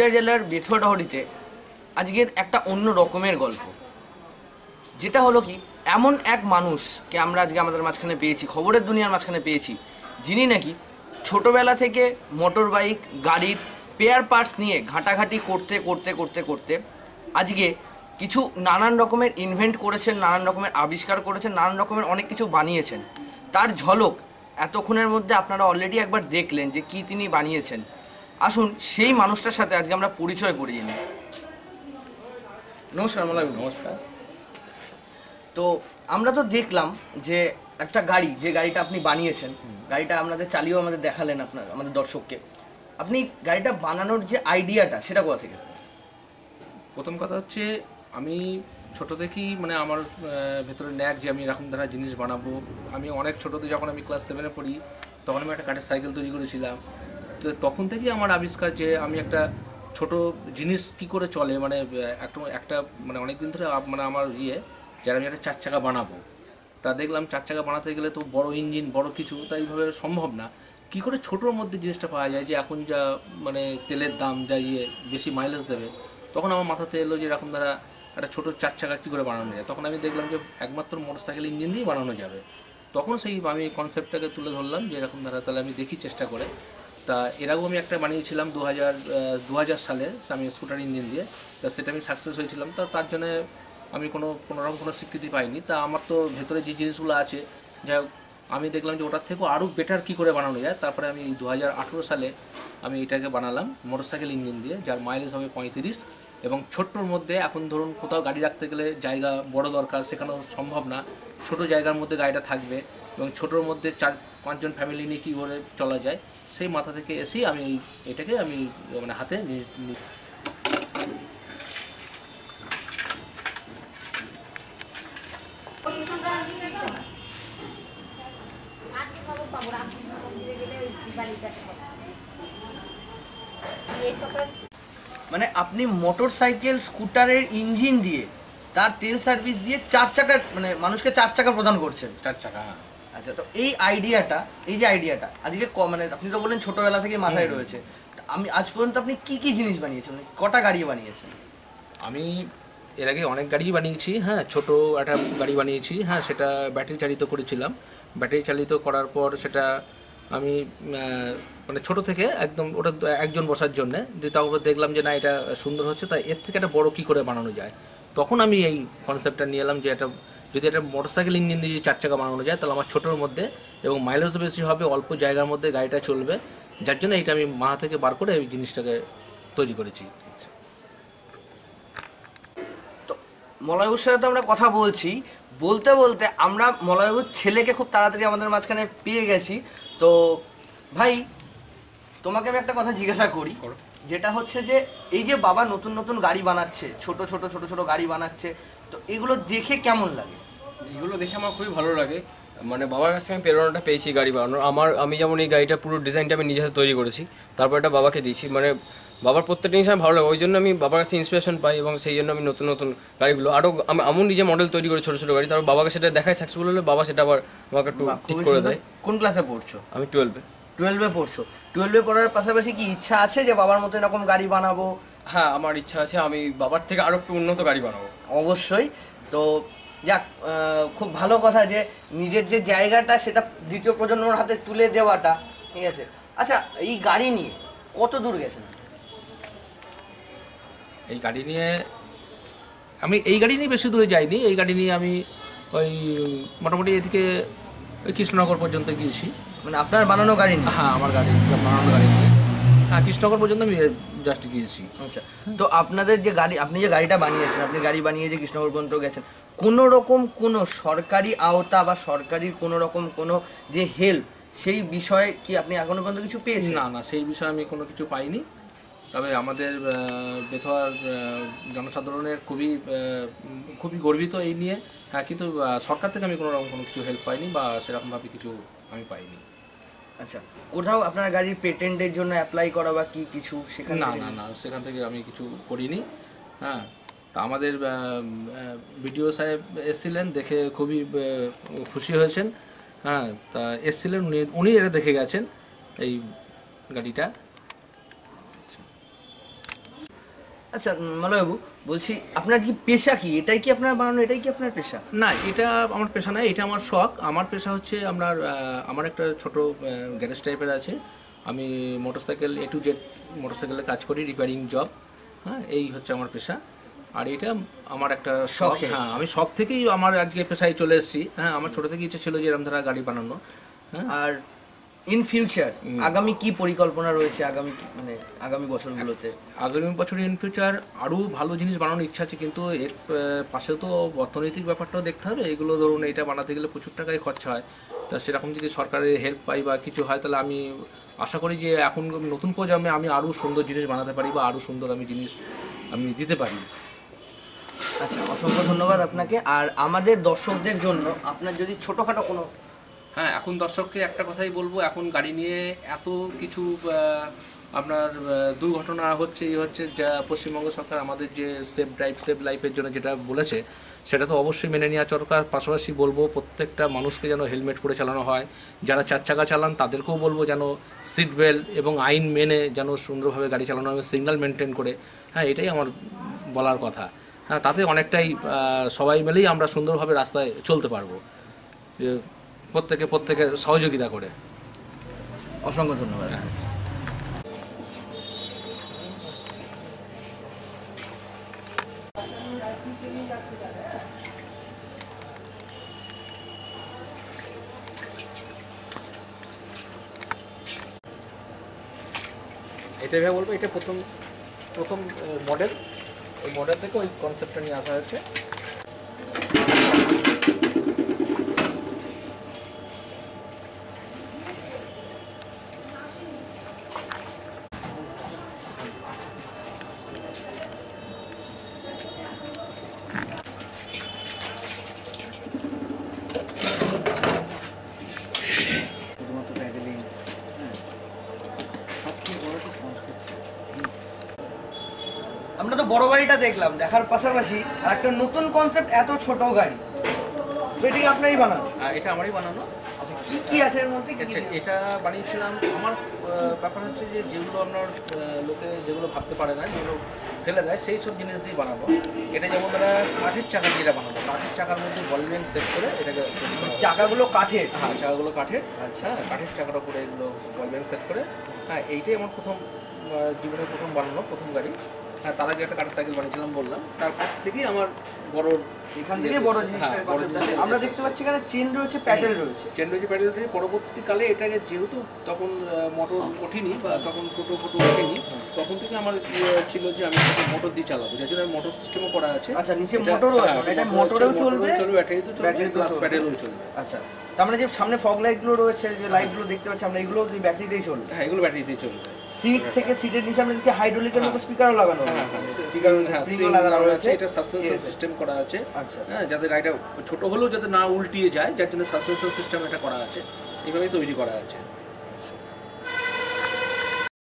পুরুলিয়া জেলার বেথুয়াডহরিতে আজকের একটা অন্য রকমের গল্প। যেটা হলো কি, এমন এক মানুষকে আমরা আজকে আমাদের মাঝখানে পেয়েছি, খবরের দুনিয়ার মাঝখানে পেয়েছি, যিনি নাকি ছোটবেলা থেকে মোটর বাইক, গাড়ির পেয়ার পার্টস নিয়ে ঘাটাঘাটি করতে করতে করতে করতে আজকে কিছু নানান রকমের ইনভেন্ট করেছেন, নানান রকমের আবিষ্কার করেছেন, নানান রকমের অনেক কিছু বানিয়েছেন। তার ঝলক এতক্ষণের মধ্যে আপনারা অলরেডি একবার দেখলেন যে কি তিনি বানিয়েছেন। আসুন সেই মানুষটার সাথে আজকে আমরা পরিচয় করিয়ে নিই। নমস্কার মলাইবাবু নমস্কার। তো আমরা তো দেখলাম যে একটা গাড়ি যে গাড়িটা আপনি বানিয়েছেন গাড়িটা আপনাদের চালিয়েও আমাদের দেখালেন আপনার আমাদের দর্শককে। আপনি গাড়িটা বানানোর যে আইডিয়াটা সেটা কোথা থেকে? প্রথম কথা হচ্ছে আমি ছোট থেকেই মানে আমার ভেতরে ন্যাক যে আমি এরকম ধারা জিনিস বানাবো আমি অনেক ছোটোতে যখন আমি ক্লাস সেভেনে পড়ি তখন আমি একটা কাঠের সাইকেল তৈরি করেছিলাম। তো তখন থেকেই আমার আবিষ্কার যে আমি একটা ছোট জিনিস কি করে চলে মানে একটা একটা মানে অনেক দিন ধরে মানে আমার ইয়ে যারা আমি একটা চার চাকা বানাবো। তা দেখলাম চার চাকা বানাতে গেলে তো বড় ইঞ্জিন, বড় কিছু, তা এইভাবে সম্ভব না। কি করে ছোটোর মধ্যে জিনিসটা পাওয়া যায় যে এখন যা মানে তেলের দাম, যা ইয়ে বেশি মাইলেজ দেবে, তখন আমার মাথাতে এলো যে এরকম দ্বারা একটা ছোটো চার চাকা কী করে বানানো যায়। তখন আমি দেখলাম যে একমাত্র মোটর সাইকেল ইঞ্জিন দিয়েই বানানো যাবে। তখন সেই আমি কনসেপ্টটাকে তুলে ধরলাম যে এরকম দ্বারা তাহলে আমি দেখি চেষ্টা করে। তা এর আগেও আমি একটা বানিয়েছিলাম দু হাজার দু হাজার সালে, আমি স্কুটার ইঞ্জিন দিয়ে। তা সেটা আমি সাকসেস হয়েছিলাম। তা তার জন্য আমি কোনো কোনোরকম কোনো স্বীকৃতি পাইনি। তা আমার তো ভেতরে যে জিনিসগুলো আছে যাই আমি দেখলাম যে ওটার থেকেও আরও বেটার কী করে বানানো যায়। তারপরে আমি দু হাজার আঠেরো সালে আমি এটাকে বানালাম মোটরসাইকেল ইঞ্জিন দিয়ে, যার মাইলেজ হবে পঁয়ত্রিশ। এবং ছোট্টর মধ্যে এখন ধরুন কোথাও গাড়ি রাখতে গেলে জায়গা বড় দরকার, সেখানেও সম্ভব না। ছোট জায়গার মধ্যে গাড়িটা থাকবে এবং ছোটোর মধ্যে চার, পাঁচজন ফ্যামিলি নিয়ে কী করে চলা যায়? সেই মাথা থেকে এসেই আমি এটাকে আমি মানে হাতে মানে আপনি মোটর সাইকেল স্কুটারের ইঞ্জিন দিয়ে তার তেল সার্ভিস দিয়ে চার চাকার মানে মানুষকে চার চাকা প্রদান করছেন। চার চাকা হ্যাঁ। আচ্ছা তো এই আইডিয়াটা এই যে আইডিয়াটা আজকে মানে আপনি তো বললেন ছোটবেলা থেকে মাথায় রয়েছে। আমি আজ পর্যন্ত আপনি কি কি জিনিস বানিয়েছেন? মানে কটা গাড়ি বানিয়েছেন? আমি এর আগে অনেক গাড়ি বানিয়েছি হ্যাঁ ছোট একটা গাড়ি বানিয়েছি হ্যাঁ সেটা ব্যাটারি চালিত করেছিলাম। ব্যাটারি চালিত করার পর সেটা আমি মানে ছোট থেকে একদম ওটা একজন বসার জন্য যে তারপর দেখলাম যে না এটা সুন্দর হচ্ছে তাই এর থেকে একটা বড় কী করে বানানো যায়? তখন আমি এই কনসেপ্টটা নিয়ে এলাম যে এটা যদি একটা মোটরসাইকেল ইঞ্জিন দিয়ে যদি চার চাকা বানানো যায় তাহলে আমার ছোটোর মধ্যে এবং মাইলেজ বেশি হবে অল্প জায়গার মধ্যে গাড়িটা চলবে। যার জন্য এটা আমি মাথা থেকে বার করে এই জিনিসটাকে তৈরি করেছি। তো মলয়বুর সাথে তো আমরা কথা বলছি। বলতে বলতে আমরা মলয়বুর ছেলেকে খুব তাড়াতাড়ি আমাদের মাঝখানে পেয়ে গেছি। তো ভাই তোমাকে আমি একটা কথা জিজ্ঞাসা করি। করো। যেটা হচ্ছে যে এই যে বাবা নতুন নতুন গাড়ি বানাচ্ছে ছোট ছোট ছোট ছোট গাড়ি বানাচ্ছে তো এগুলো দেখে কেমন লাগে? এগুলো দেখে আমার খুবই ভালো লাগে। মানে বাবার কাছ থেকে আমি প্রেরণাটা পেয়েছি গাড়ি বানানোর। আমার আমি যেমন এই গাড়িটা পুরো ডিজাইনটা আমি নিজে হাতে তৈরি করেছি তারপর এটা বাবাকে দিয়েছি। মানে বাবার প্রত্যেকটা জিনিস আমার ভালো লাগে ওই জন্য আমি বাবার কাছে ইন্সপিরেশন পাই এবং সেই জন্য আমি নতুন নতুন গাড়িগুলো আরও আমি এমন নিজে মডেল তৈরি করি ছোটো ছোটো গাড়ি তারপর বাবাকে সেটা দেখায় সাকসেসফুল হলে বাবা সেটা আবার আমাকে একটু ঠিক করে দেয়। কোন ক্লাসে পড়ছো? আমি টুয়েলভে টুয়েলভে পড়ছো। টুয়েলভে পড়ার পাশাপাশি কি ইচ্ছা আছে যে বাবার মতো এরকম গাড়ি বানাবো? হ্যাঁ আমার ইচ্ছা আছে আমি বাবার থেকে আরও একটু উন্নত গাড়ি বানাবো। অবশ্যই। তো যাক খুব ভালো কথা যে নিজের যে জায়গাটা সেটা দ্বিতীয় প্রজন্মের হাতে তুলে দেওয়াটা ঠিক আছে। আচ্ছা এই গাড়ি নিয়ে কত দূর গেছেন? এই গাড়ি নিয়ে আমি এই গাড়ি নিয়ে বেশি দূরে যাইনি এই গাড়ি নিয়ে আমি ওই মোটামুটি এদিকে ওই কৃষ্ণনগর পর্যন্ত গিয়েছি। মানে আপনার বানানো গাড়ি নিয়ে হ্যাঁ আমার গাড়ি বানানো গাড়ি নিয়ে। হ্যাঁ কৃষ্ণনগর পর্যন্ত আমি জাস্ট গিয়েছি। আচ্ছা তো আপনাদের যে গাড়ি আপনি যে গাড়িটা বানিয়েছেন আপনি গাড়ি বানিয়ে যে কৃষ্ণনগর পর্যন্ত গেছেন কোনো রকম কোনো সরকারি আওতা বা সরকারির কোনো রকম কোনো যে হেল্প সেই বিষয়ে কি আপনি এখনও পর্যন্ত কিছু পেয়েছেন? না না সেই বিষয়ে আমি কোনো কিছু পাইনি। তবে আমাদের আহ, বেথুয়ার জনসাধারণের খুবই খুবই গর্বিত এই নিয়ে। হ্যাঁ কিন্তু সরকার থেকে আমি কোনো রকম কোনো কিছু হেল্প পাইনি বা সেরকমভাবে কিছু আমি পাইনি। আচ্ছা কোথাও আপনার গাড়ির পেটেন্টের জন্য অ্যাপ্লাই করা বা কি কিছু সেখানে না না না সেখান থেকে আমি কিছু করিনি। হ্যাঁ তা আমাদের বিডিও সাহেব এসছিলেন দেখে খুবই খুশি হয়েছেন। হ্যাঁ তা এসছিলেন উনি উনি এটা দেখে গেছেন এই গাড়িটা। আচ্ছা মালয়বাবু বলছি আপনার কি পেশা কি? এটাই কি আপনার বানানো এটাই কি আপনার পেশা? না এটা আমার পেশা নয় এটা আমার শখ। আমার পেশা হচ্ছে আপনার আমার একটা ছোট গ্যারেজ টাইপের আছে। আমি মোটরসাইকেল এ টু জেড মোটরসাইকেলে কাজ করি রিপেয়ারিং জব হ্যাঁ এই হচ্ছে আমার পেশা। আর এটা আমার একটা শখ। হ্যাঁ আমি শখ থেকেই আমার আজকে পেশায় চলে এসেছি। হ্যাঁ আমার ছোট থেকে ইচ্ছে ছিল যে এরকম ধারা গাড়ি বানানো। হ্যাঁ। আর ইন ফিউচার আগামী কি পরিকল্পনা রয়েছে আগামী মানে আগামী বছরগুলোতে? আগামী বছরে ইন ফিউচার আরও ভালো জিনিস বানানোর ইচ্ছা আছে কিন্তু এর পাশে তো অর্থনৈতিক ব্যাপারটাও দেখতে হবে। এগুলো ধরুন এটা বানাতে গেলে প্রচুর টাকায় খরচা হয়। তা সেরকম যদি সরকারের হেল্প পাই বা কিছু হয় তাহলে আমি আশা করি যে এখন নতুন প্রজন্মে আমি আরও সুন্দর জিনিস বানাতে পারি বা আরও সুন্দর আমি জিনিস আমি দিতে পারি। আচ্ছা অসংখ্য ধন্যবাদ আপনাকে। আর আমাদের দর্শকদের জন্য আপনার যদি ছোটোখাটো কোনো হ্যাঁ এখন দর্শককে একটা কথাই বলব, এখন গাড়ি নিয়ে এত কিছু আপনার দুর্ঘটনা হচ্ছে, এই হচ্ছে যা পশ্চিমবঙ্গ সরকার আমাদের যে সেফ ড্রাইভ সেফ লাইফের জন্য যেটা বলেছে, সেটা তো অবশ্যই মেনে নেওয়া দরকার পাশাপাশি বলব, প্রত্যেকটা মানুষকে যেন হেলমেট পরে চালানো হয়। যারা চার চাকা চালান, তাদেরকেও বলব যেন সিট বেল্ট এবং আইন মেনে যেন সুন্দরভাবে গাড়ি চালানো হবে সিগন্যাল মেনটেন করে। হ্যাঁ এটাই আমার বলার কথা। হ্যাঁ তাতে অনেকটাই সবাই মিলেই আমরা সুন্দরভাবে রাস্তায় চলতে পারব। প্রত্যেকে প্রত্যেকের সহযোগিতা করে। অসংখ্য ধন্যবাদ। এটা ভেবে বলব এটা প্রথম প্রথম মডেল ওই মডেল থেকে ওই কনসেপ্টটা নিয়ে আসা হয়েছে আমরা তো বড় গাড়িটা দেখলাম দেখার পাশাপাশি আর একটা নতুন কনসেপ্ট এত ছোট গাড়ি। এটা কি আপনারই বানানো। আর এটা আমারই বানানো। আচ্ছা কি কি আছে এর মধ্যে? আচ্ছা, এটা বানিয়েছিলাম। আমার ব্যাপার হচ্ছে যে যেগুলো আপনার লোকে যেগুলো ভাবতে পারে না যেগুলো ফেলে দেয় সেই সব জিনিস দিয়ে বানাবো। এটা যেমন ধরা কাঠের চাকা দিয়ে এটা বানাবো। কাঠের চাকার মধ্যে বল ব্যাংক সেট করে এটাকে তৈরি। চাকাগুলো কাঠের? হ্যাঁ চাকাগুলো কাঠের। আচ্ছা। কাঠের চাকার উপরে এগুলো বল ব্যাংক সেট করে। হ্যাঁ এইটাই আমার প্রথম জীবনের প্রথম বানানো প্রথম গাড়ি। হ্যাঁ তার আগে একটা কাঠের সাইকেল বানিয়েছিলাম বললাম। তারপর থেকেই আমার বড় এখান থেকে বড় হ্যাঁ। জিনিসটা আমরা দেখতে পাচ্ছি এখানে চেন রয়েছে প্যাডেল রয়েছে। চেন্ডুজি প্যাডেলটি পরবর্তীকালে এটাকে যেহেতু তখন মোটর ওঠেনি বা তখন টোটো ফোটো ওঠেনি তখন থেকে আমার ইয়ে ছিল যে আমি মোটর দিয়ে চালাবো। যার জন্য মোটর সিস্টেমও করা আছে। আচ্ছা, নিচে মোটরও আছে, হ্যাঁ, এটা মোটরেও চলবে, চলবে ব্যাটারিতেও চলবে প্লাস চলবে। প্যাডেলও চলবে। আচ্ছা তার মানে যে সামনে ফগ লাইটগুলো রয়েছে যে লাইটগুলো দেখতে পাচ্ছি আমরা এগুলো ব্যাটারি দিয়ে চলবে? হ্যাঁ এগুলো ব্যাটারিতেই চলবে। সিট থেকে সিটের নিচে আমরা দেখছি হাইড্রোলিকের মতো স্পিকারও লাগানো হ্যাঁ হ্যাঁ স্পিকার হ্যাঁ, স্প্রিংও লাগানো রয়েছে আছে এটা সাসপেনশন সিস্টেম করা আছে। আচ্ছা। হ্যাঁ যাতে গাড়িটা ছোট হলেও যাতে না উল্টিয়ে যায় যার জন্য সাসপেনশন সিস্টেম এটা করা আছে। এইভাবেই তৈরি করা আছে।